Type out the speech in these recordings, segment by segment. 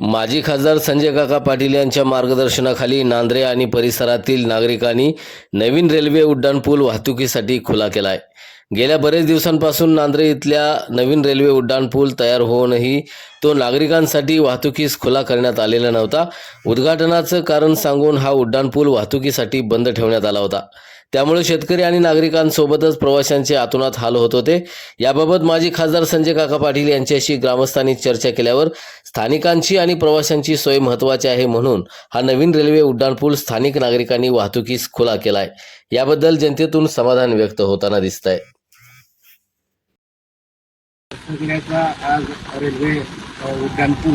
माजी खासदार संजय काका पाटील यांच्या मार्गदर्शनाखाली नांद्रे आणि परिसरातील नागरिकांनी नवीन रेल्वे उड्डाणपूल वाहतुकीसाठी खुला केला आहे गेल्या बरेच दिवसांपासून नांद्रे इथल्या नवीन रेल्वे उड्डाणपूल तयार होऊनही तो नागरिकांसाठी वाहतुकीस खुला करण्यात आलेला नव्हता. उद्घाटनाचं कारण सांगून हा उड्डाणपूल वाहतुकीसाठी बंद ठेवण्यात आला होता. त्यामुळे शेतकरी आणि नागरिकांसोबतच प्रवाशांचे आतोनात हाल होत होते. याबाबत माजी खासदार संजय काका पाटील यांच्याशी ग्रामस्थांनी चर्चा केल्यावर स्थानिकांची आणि प्रवाशांची सोय महत्त्वाची आहे म्हणून हा नवीन रेल्वे उड्डाणपूल स्थानिक नागरिकांनी वाहतुकीस खुला केलाय. याबद्दल जनतेतून समाधान व्यक्त होताना दिसत आहे आज रेल्वे उड्डाणपूल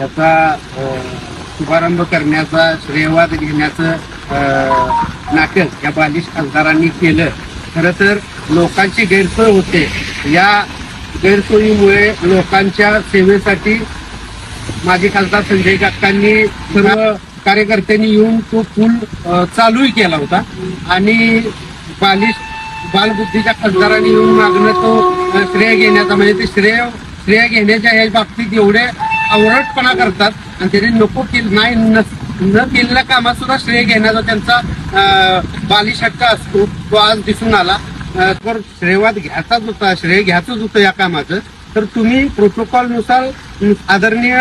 याचा शुभारंभ करण्याचा श्रेयवाद घेण्याचं नाटक या बालिश खासदारांनी केलं. खरं तर लोकांची गैरसोय होते. या गैरसोयीमुळे लोकांच्या सेवेसाठी माजी खासदार संजय काकांनी सर्व कार्यकर्त्यांनी येऊन तो पूल चालूही केला होता. आणि बालिश बालबुद्धीच्या खासदारांनी येऊन मागणं तो श्रेय घेण्याचा म्हणजे ते श्रेय श्रेय घेण्याच्या या बाबतीत एवढे आवरटपणा करतात. आणि त्याने नको केलं नाही न केलेल्या कामात सुद्धा श्रेय घेण्याचा त्यांचा बालिश हक्क असतो तो आज दिसून आला. तर श्रेयवाद घ्यायचाच होता श्रेय घ्यायचंच होतं या कामाचं. तर तुम्ही प्रोटोकॉलनुसार आदरणीय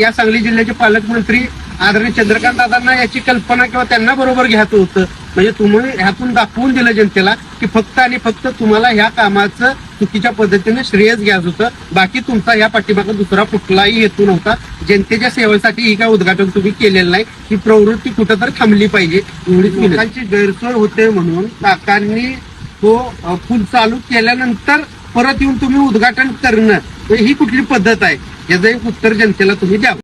या सांगली जिल्ह्याचे पालकमंत्री आदरणीय चंद्रकांत दादांना याची कल्पना किंवा त्यांना बरोबर घ्यायचं होतं. म्हणजे तुम्ही ह्यातून दाखवून दिलं जनतेला की फक्त आणि फक्त तुम्हाला ह्या कामाचं चुकीच्या पद्धतीने श्रेयच घ्यायचं होतं. बाकी तुमचा या पाठीमागे दुसरा कुठलाही हेतू नव्हता. जनतेच्या सेवेसाठी ही काय उद्घाटन तुम्ही केलेलं नाही. ही प्रवृत्ती कुठं तर थांबली पाहिजे. एवढीच लोकांची गैरसोय होते म्हणून काकांनी तो पूल चालू केल्यानंतर परत येऊन तुम्ही उद्घाटन करणं ही कुठली पद्धत आहे? याचं एक उत्तर जनतेला तुम्ही द्या.